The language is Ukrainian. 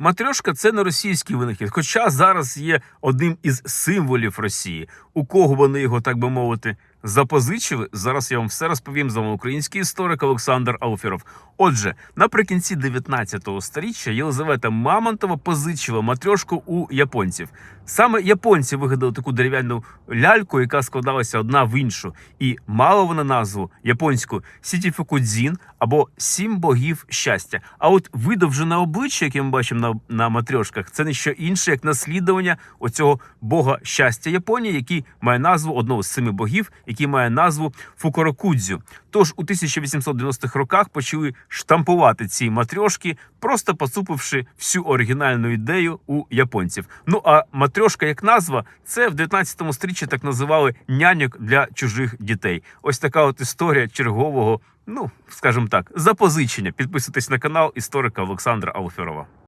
Матрьошка це не російський винахід, хоча зараз є одним із символів Росії. У кого вони його, так би мовити, запозичили? Зараз я вам все розповім. З вами український історик Олександр Алфіров. Отже, наприкінці 19 століття Єлизавета Мамонтова позичила матрьошку у японців. Саме японці вигадали таку дерев'яну ляльку, яка складалася одна в іншу, і мала вона назву японську Сітіфукудзін або Сім богів щастя. А от видовжене обличчя, яке ми бачимо на, на матрьошках, це не що інше, як наслідування оцього бога щастя Японії, який має назву одного з семи богів, який має назву Фукорокудзю. Тож у 1890-х роках почали штампувати ці матрьошки, просто поцупивши всю оригінальну ідею у японців. Ну а матрьошка як назва, це в 19 стріччі так називали няньок для чужих дітей. Ось така от історія чергового, ну скажімо так, запозичення. Підписуйтесь на канал історика Олександра Алферова.